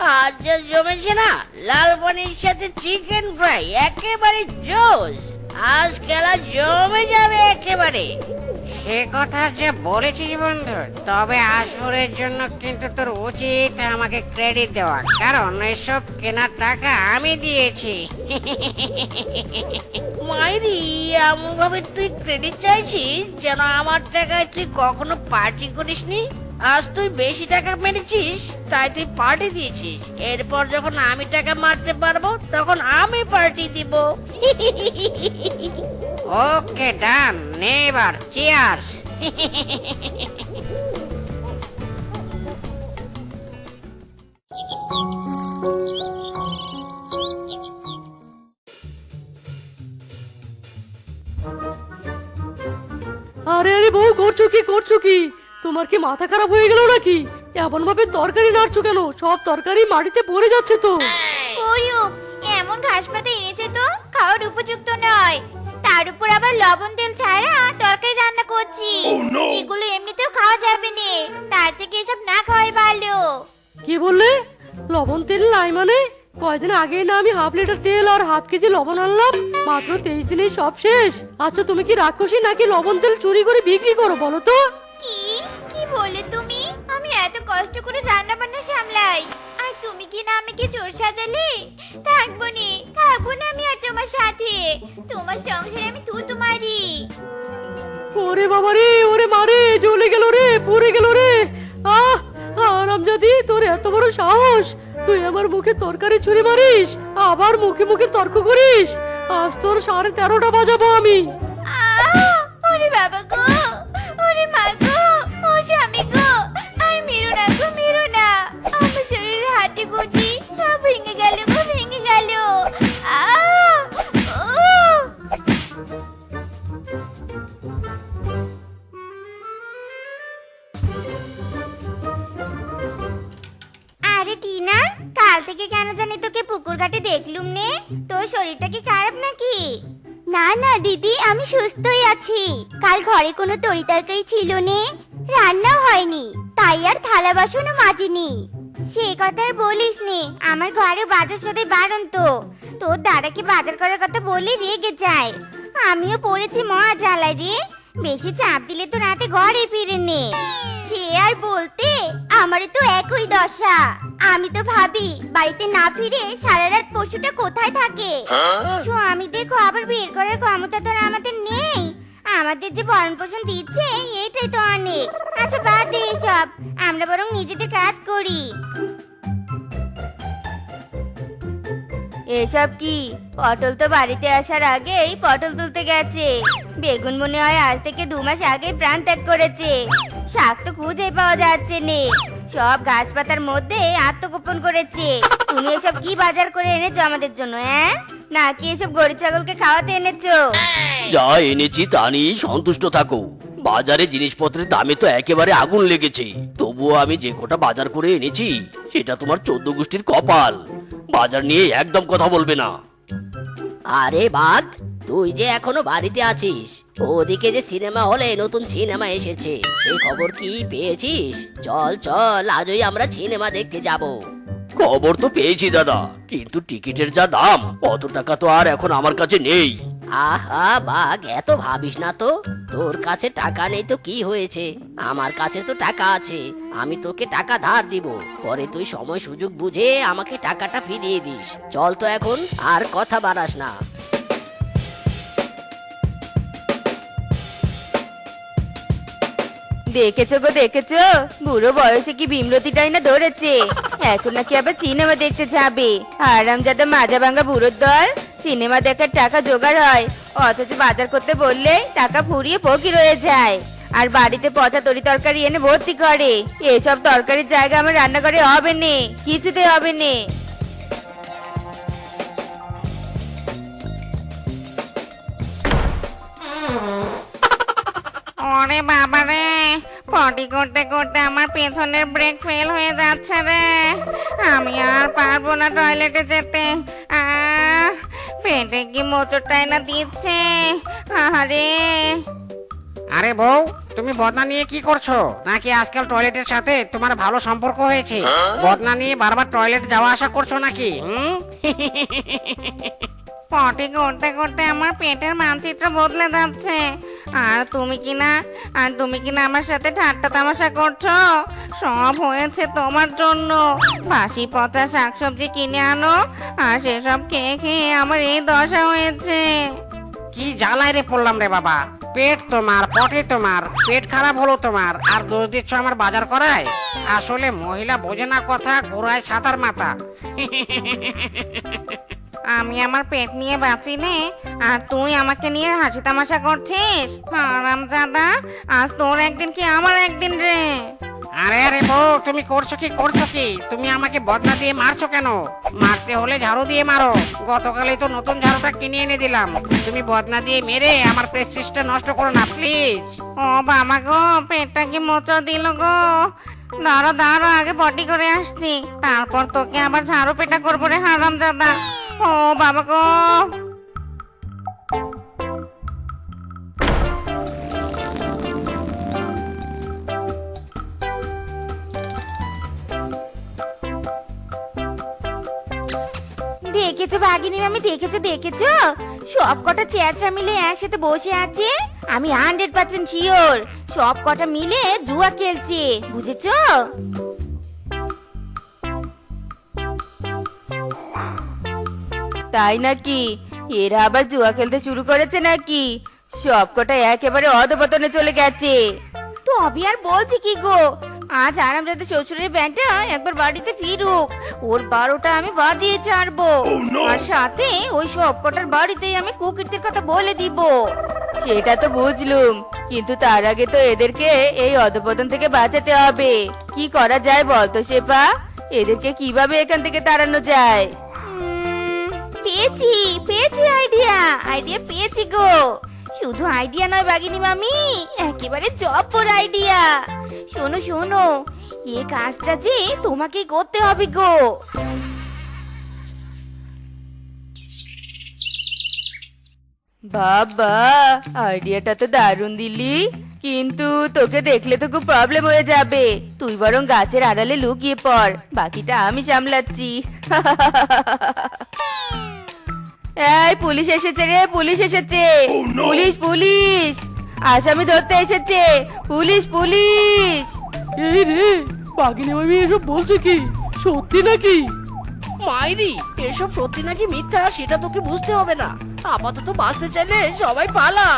আজ জমেছে না লাল পানির সাথে চিকেন ফ্রাই একেবারে জোস আজ খেলা জমে যাবে একেবারে। সে কথা যে বলেছিস বন্ধু তবে আসরের জন্য কিন্তু তোর উচিত আমাকে ক্রেডিট দেওয়া। কারণ এসব কেনার টাকা আমি দিয়েছি। মাইরি এমন ভাবে তুই ক্রেডিট চাইছিস যেন আমার টাকায় তুই কখনো পার্টি করিসনি? আজ তুই বেশি টাকা মেরেছিস তাই তুই পার্টি দিয়েছিস। এরপর যখন আমি টাকা মারতে পারব তখন আমি পার্টি দিব। ওকে ডান নে এবার চিয়ার্স আরে আরে বউ করছ কি করছ কি? তোমার কি মাথা খারাপ হয়ে গেল নাকি? এমন ভাবে তরকারি নাড়ছো কেন? সব তরকারি মাটিতে পড়ে যাচ্ছে তো। ওরিও এমন ঘাস পাতা এনেছে তো খাওয়ার উপযুক্ত নয়। তার উপর আবার লবণ তেল ছাড়া তরকারি রান্না করছি। এগুলো এমনিতেও খাওয়া যাবে না। তার থেকে এসব না খাওয়াই ভালো। কি বললে? লবণ তেল নাই মানে? কয়দিন আগে না আমি হাফ লিটার তেল আর হাফ কেজি লবণ আনলাম? মাত্র তেইশ দিনেই সব শেষ। আচ্ছা তুমি কি রাক্ষসী নাকি লবণ তেল চুরি করে বিক্রি করো বলো তো? বলে তুমি? আমি এত কষ্ট করে রান্না বান্না সামলাই। আর তুমি কি না আমাকে চোর সাজালে? থাকব নি থাকব না আমি আর তোমার সাথে। তোমার সংসারে আমি থু তোমারি ওরে বাবা রে ওরে মারে জ্বলে গেল রে পুড়ে গেল রে। আহ আরামজাদি তোর এত বড় সাহস। তুই আমার মুখে তরকারি ছুরি মারিস আবার মুখে মুখে তর্ক করিস। আজ তোর সাড়ে তেরোটা বাজাবো আমি। আহ! ওরে বাবা গো না না, দিদি, আমি সুস্থই আছি। কাল ঘরে কোনো তরি তরকারি ছিল নে। রান্নাও হয়নি, তাই আর থালা বাসনও মাজিনি। সে কথা আর বলিস নে, আমার ঘরে বাজার সাথে বারণ তো তোর দাদাকে বাজার করার কথা বলে রেগে যায়। আমিও পড়েছি মহা জ্বালায় রে। বেশি চাপ দিলে তো রাতে ঘরে ফিরে নে। সে আর বলতে আমারও তো একই দশা। আমি তো ভাবি বাড়িতে না ফিরে সারা রাত পশুটা কোথায় থাকে? স্বামীদের খবর বের করার ক্ষমতা তো আর আমাদের নেই। আমাদের যে ভরণ পোষণ দিচ্ছে এইটাই তো অনেক। আচ্ছা বাদ দে এসব। আমরা বরং নিজেদের কাজ করি। এসব কি? পটল তো বাড়িতে আসার আগেই পটল তুলতে গেছে। বেগুন মনে হয় আজ থেকে দু মাস আগে প্রাণ ত্যাগ করেছে। শাক তো খুঁজে পাওয়া যাচ্ছে নে। সব গাছ পাতার মধ্যে আত্মগোপন করেছে। তুমি এসব কি বাজার করে এনেছো আমাদের জন্য হ্যাঁ? নাকি এসব গরু ছাগলকে খাওয়াতে এনেছো? যা এনেছি তা নিয়েই সন্তুষ্ট থাকো। বাজারে জিনিসপত্রের দামে তো একেবারে আগুন লেগেছে। তবুও আমি যে কোটা বাজার করে এনেছি সেটা তোমার চোদ্দ গোষ্ঠীর কপাল। বাজার নিয়ে একদম কথা বলবে না। আরে বাঘ তুই যে এখনও বাড়িতে আছিস ওদিকে যে সিনেমা হলে নতুন সিনেমা এসেছে সেই খবর কি পেয়েছিস? চল চল আজই আমরা সিনেমা দেখতে যাব। খবর তো পেয়েছি দাদা কিন্তু টিকিটের যা দাম অত টাকা তো আর এখন আমার কাছে নেই। আহা বাঘ এত ভাবিস না তো? তোর কাছে টাকা নেই তো কি হয়েছে? আমার কাছে তো টাকা আছে আমি তোকে টাকা ধার দিব। পরে তুই সময় সুযোগ বুঝে আমাকে টাকাটা ফিরিয়ে দিস। চল তো এখন আর কথা বাড়াস না। দেখেছ গো, দেখেছ? বুড়ো বয়সে কি ভীমরতিটাই না ধরেছে? এখন নাকি আবার সিনেমা দেখতে যাবে। আরাম যাতে মাজা ভাঙা বুড়োর দল সিনেমা দেখার টাকা জোগাড় হয়। অথচ বাজার করতে বললে টাকা ফুরিয়ে ফকির রয়ে যায়। আর বাড়িতে পচা তরি তরকারি এনে ভর্তি করে। এসব তরকারির জায়গা আমার রান্নাঘরে হবে নে, কিছুতে হবে নে। ওরে বাবা রে পটি করতে করতে আমার পেছনের ব্রেক ফেল হয়ে যাচ্ছে রে। আমি আর পারব না টয়লেটে যেতে। আহ পেটে কি মোচড়টাই না দিচ্ছে? আরে আরে বউ তুমি বদনা নিয়ে কি করছ? নাকি আজকাল টয়লেটের সাথে তোমার ভালো সম্পর্ক হয়েছে? বদনা নিয়ে বারবার টয়লেট যাওয়া আসা করছ নাকি? হুম? পটি করতে করতে আমার পেটের মানচিত্র বদলে যাচ্ছে। আর তুমি কি না আর তুমি কি না আমার সাথে ঠাট্টা তামাশা করছ? সব হয়েছে তোমার জন্য। বাসি পচা শাকসবজি কিনে আনো, আর সেসব খেয়ে খেয়ে আমার এই দশা হয়েছে। কি জ্বালায় রে পড়লাম রে বাবা। পেট তোমার, পটে তোমার, পেট খারাপ হলো তোমার, আর দোষ দিচ্ছ আমার বাজার করায়? আসলে মহিলা বোঝে না কথা ঘোরায় সাঁতার মাথা। আমি আমার পেট নিয়ে বাঁচি নে আর তুই আমাকে নিয়ে হাসি তামাশা করছিস? আরাম জাদা আজ তোর একদিন কি আমার একদিন রে? আরে আরে বউ তুমি করছ কি করছ কি? তুমি আমাকে বদনা দিয়ে মারছো কেন? মারতে হলে ঝাড়ু দিয়ে মারো। গতকালই তো নতুন ঝাড়ুটা কিনে এনে দিলাম। তুমি বদনা দিয়ে মেরে আমার প্রেস্টিজটা নষ্ট করো না প্লিজ ও বাবা গো পেটটা কি মোচো দিল গো? দাঁড়ো দাঁড়ো আগে পটি করে আসছি। তারপর তোকে আবার ঝাড়ু পেটা করব রে হারাম দাদা ও, বাবা গো। দেখেছ বাগিনী আমি দেখেছ দেখেছ? সব কটা চেয়ারটা মিলে একসাথে বসে আছে। আমি হান্ড্রেড পার্সেন্ট শিওর সব কটা মিলে জুয়া খেলছে, বুঝেছ? তাই নাকি? এরা আবার জুয়া খেলতে শুরু করেছে নাকি? সবকটা একেবারে অধপতনে চলে গেছে। তবে আর বলছি কি গো? আজ আরামজাদা শ্বশুরের ব্যান্ডটা একবার বাড়িতে ফিরুক। ওর বারোটা আমি বাজিয়ে ছাড়বো। আর সাথে ওই সব কটার বাড়িতেই আমি কুকিরদের কথা বলে দিব। সেটা তো বুঝলুম কিন্তু তার আগে তো এদেরকে এই অধপতন থেকে বাঁচাতে হবে। কি করা যায় বলতো শেপা এদেরকে কীভাবে এখান থেকে তাড়ানো যায়? পেয়েছি পেয়েছি আইডিয়া আইডিয়া পেয়েছি গো। শুধু আইডিয়া নয় বাগিনী মামি, একেবারে জব্বর আইডিয়া শোনো শোনো, এ কাজটা যে তোমাকেই করতে হবে গো। বাবা আইডিয়াটা তো দারুণ দিলি। কিন্তু তোকে দেখলে তো খুব প্রবলেম হয়ে যাবে। তুই বরং গাছের আড়ালে লুকিয়ে পড়, বাকিটা আমি সামলাচ্ছি। এই পুলিশ এসেছে রে পুলিশ এসেছে। Police police. আসামি ধরতে এসেছে। Police police. এই রে বাঘিনী মামি এসব বলছে কি? সত্যি নাকি? মাইরি এসব সত্যি নাকি মিথ্যা? সেটা তোকে বুঝতে হবে না। আপাতত বাঁচতে চাইলে সবাই পালা।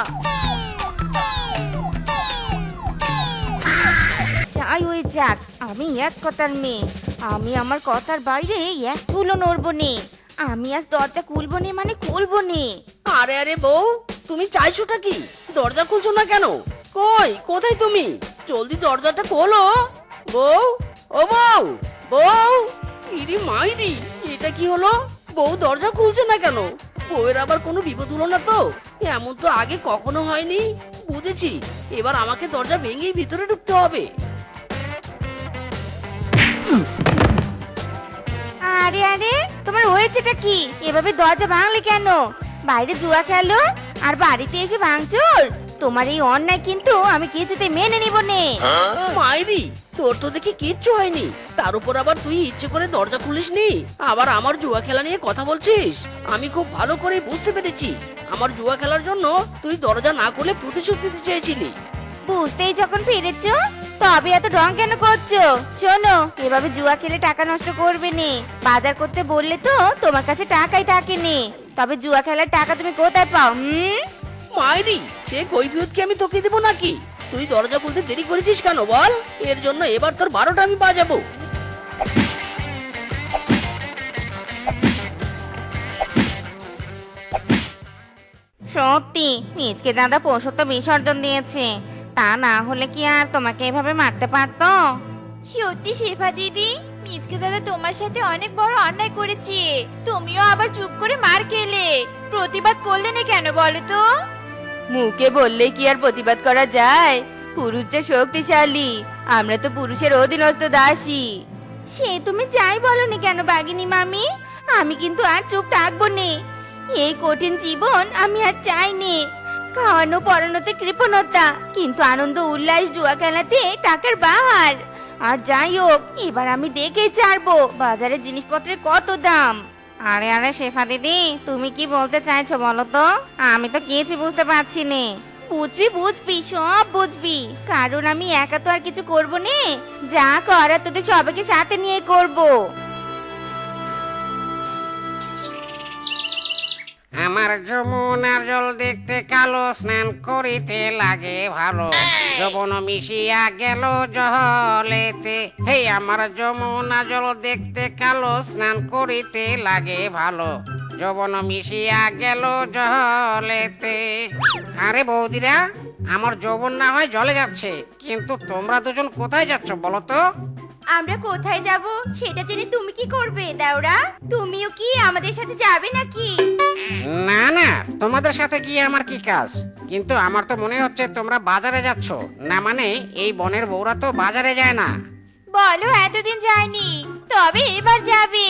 যাই হয়ে যাক আমি এক কথার মেয়ে। আমি আমার কথার বাইরে এক চুলো নড়বো নে। আমি আজ দরজা খুলবো নে মানে খুলবো নে। আরে আরে বউ তুমি চাইছোটা কি? দরজা খুলছো না কেন? কই কোথায় তুমি? জলদি দরজাটা খোলো। বউ ও বউ বউ ইরি মাইরি এটা কি হলো? বউ দরজা খুলছে না কেন? বউয়ের আবার কোনো বিপদ হলো না তো? এমন তো আগে কখনো হয়নি বুঝেছি। এবার আমাকে দরজা ভেঙেই ভিতরে ঢুকতে হবে। আরে আরে তোমার হয়েছেটা কি? এভাবে দরজা ভাঙলে কেন? বাইরে জুয়া খেলো আর বাড়িতে এসে ভাঙচুর? তোমার এই অন্যায় কিন্তু আমি কিছুতে মেনে নিব নে। মাইরি তোর তো দেখি কিচ্ছু হয়নি। তার উপর আবার তুই ইচ্ছে করে দরজা খুলিসনি? আবার আমার জুয়া খেলা নিয়ে কথা বলছিস? আমি খুব ভালো করে বুঝতে পেরেছি। আমার জুয়া খেলার জন্য তুই দরজা না খুলে প্রতিশোধ নিতে চেয়েছিলি। বুঝতেই যখন ফিরেছো তবে এত ঢং কেন করছ? শোনো এভাবে জুয়া খেলে টাকা নষ্ট করবে নে। বাজার করতে বললে তো তোমার কাছে টাকাই থাকে নে তবে জুয়া খেলার টাকা তুমি কোথায় পাও হুম? মাইরি সে কৈফিয়ত কি আমি তোকে দেবো নাকি? তুই দরজা খুলতে দেরি করেছিস কেন বল? এর জন্য এবার তোর বারোটা আমি বাজাবো। সত্যি মিচকে দাদা পশু তো বিসর্জন দিয়েছে। তা না হলে কি আর তোমাকে এভাবে মারতে পারতো? সত্যি শেফা দিদি মিজকে দাদা তোমার সাথে অনেক বড় অন্যায় করেছে। তুমিও আবার চুপ করে মার খেলে। প্রতিবাদ করলে না কেন বলো তো? মুখে বললে কি আর প্রতিবাদ করা যায়? পুরুষ যে শক্তিশালী আমরা তো পুরুষের অধীনস্থ দাসী। সে তুমি যাই বলো না কেন বাগিনী মামি? আমি কিন্তু আর চুপ থাকব নে। এই কঠিন জীবন আমি আর চাইনি। খাওয়ানো পড়ানোতে কৃপণতা কিন্তু আনন্দ উল্লাস জুয়া খেলাতে টাকার বাহার। আর যাই হোক এবার আমি দেখেই ছাড়বো বাজারের জিনিসপত্রের কত দাম। আরে আরে শেফা দিদি তুমি কি বলতে চাইছো বলো তো? আমি তো কিছু বুঝতে পারছি না। বুঝবি বুঝবি সব বুঝবি। কারণ আমি একা তো আর কিছু করব নে। যা করার তোদের সবাইকে সাথে নিয়ে করব। আমার যমুনার জল দেখতে কালো স্নান করিতে লাগে ভালো। যবন মিশিয়া গেল জলেতে। হে আমার যমুনা জল দেখতে কালো স্নান করিতে লাগে ভালো। যবন মিশিয়া গেল জলেতে। আরে বৌদিরা আমার যৌবন না হয় জলে যাচ্ছে কিন্তু তোমরা দুজন কোথায় যাচ্ছ বলো তো? আমরা কোথায় যাব সেটা জেনে তুমি কি করবে দাওরা? তুমিও কি আমাদের সাথে যাবে নাকি? না না তোমাদের সাথে গিয়ে আমার কি কাজ? কিন্তু আমার তো মনে হচ্ছে তোমরা বাজারে যাচ্ছ। না মানে এই বনের বউরা তো বাজারে যায় না। বলো এতদিন যায়নি। তবে এবার যাবে।